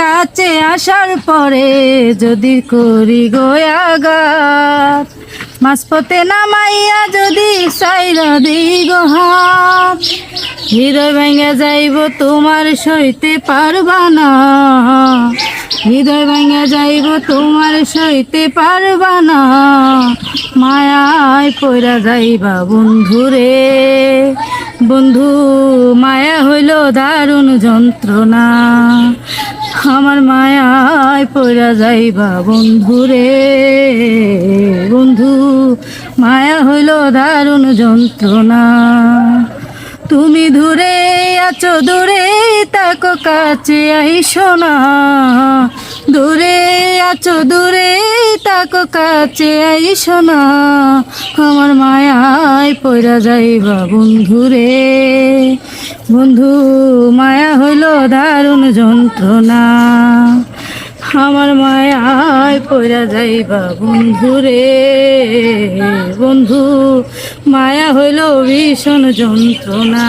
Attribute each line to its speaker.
Speaker 1: কাছে আসার পরে যদি করি গোয়াগাত মাঝপথে নামাইয়া যদি সাইরা দিই গো হাত, হৃদয় ভেঙে যাইব তোমার সইতে পারবা না। হৃদয় ভেঙে যাইব তোমার সইতে পারবা না। মায়ায় পয়রা যাইবা বন্ধুরে বন্ধু, মায়া হইল দারুণ যন্ত্রণা। আমার মায়ায় পয়রা যাইবা বন্ধুরে বন্ধু মায়া হইল দারুণ যন্ত্রণা। তুমি দূরে আছো, দূরে তাকো কাছে আইসো না। দূরে আছো, দূরে তাকো কাছে আইসো না। আমার মায়ায় পয়রা যাইবা বন্ধুরে বন্ধু, মায়া হইল দারুণ যন্ত্রণা। আমার মায়ায় পয়রা যাইবা বন্ধু রে। বন্ধু, মায়া হইল ভীষণ যন্ত্রণা।